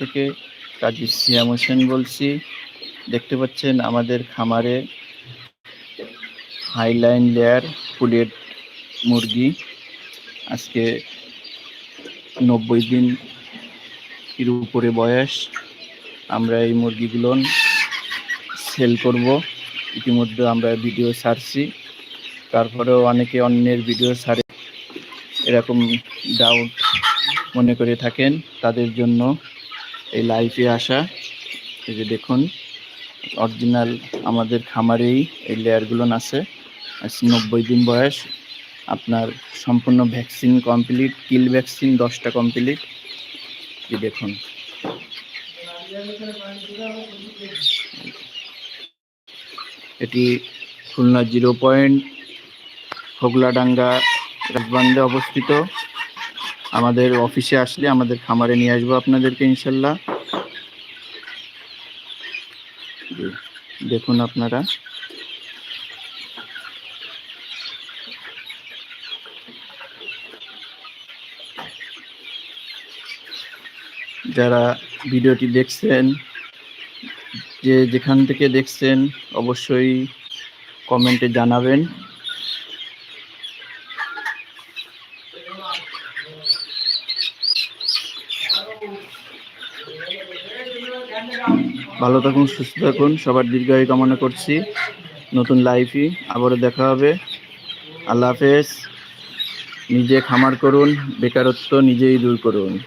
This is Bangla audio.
থেকে কাজী সিয়াম হোসেন বলছি। দেখতে পাচ্ছেন আমাদের খামারে হাইলাইন লেয়ার ফুলের মুরগি। আজকে নব্বই দিন এর উপরে বয়স। আমরা এই মুরগিগুলো সেল করব। ইতিমধ্যে আমরা ভিডিও ছাড়ছি। তারপরেও অনেকে অন্যের ভিডিও ছাড়ে। এরকম ডাউট মনে করে থাকেন তাদের জন্য। এই লাইফে আসা, এই যে দেখুন অরিজিনাল আমাদের খামারেই এই লেয়ারগুলো আছে নব্বই দিন বয়স, আপনার সম্পূর্ণ ভ্যাকসিন কমপ্লিট কিল ভ্যাকসিন দশটা কমপ্লিট এই দেখুন। এটি খুলনা জিরো পয়েন্ট হোগলাডাঙ্গা রাজবান্ধে অবস্থিত। আমাদের অফিসে আসলে আমাদের খামারে নিয়ে আসব আপনাদেরকে, ইনশাল্লাহ। দেখুন আপনারা। যারা ভিডিওটি দেখছেন, যে যেখান থেকে দেখছেন, অবশ্যই কমেন্টে জানাবেন। ভালো থাকুন, সুস্থ থাকুন। সবার দীর্ঘায়ু কামনা করছি। নতুন লাইফই আবারও দেখা হবে। আল্লাহ হাফেজ। নিজে খামার করুন, বেকারত্ব নিজেই দূর করুন।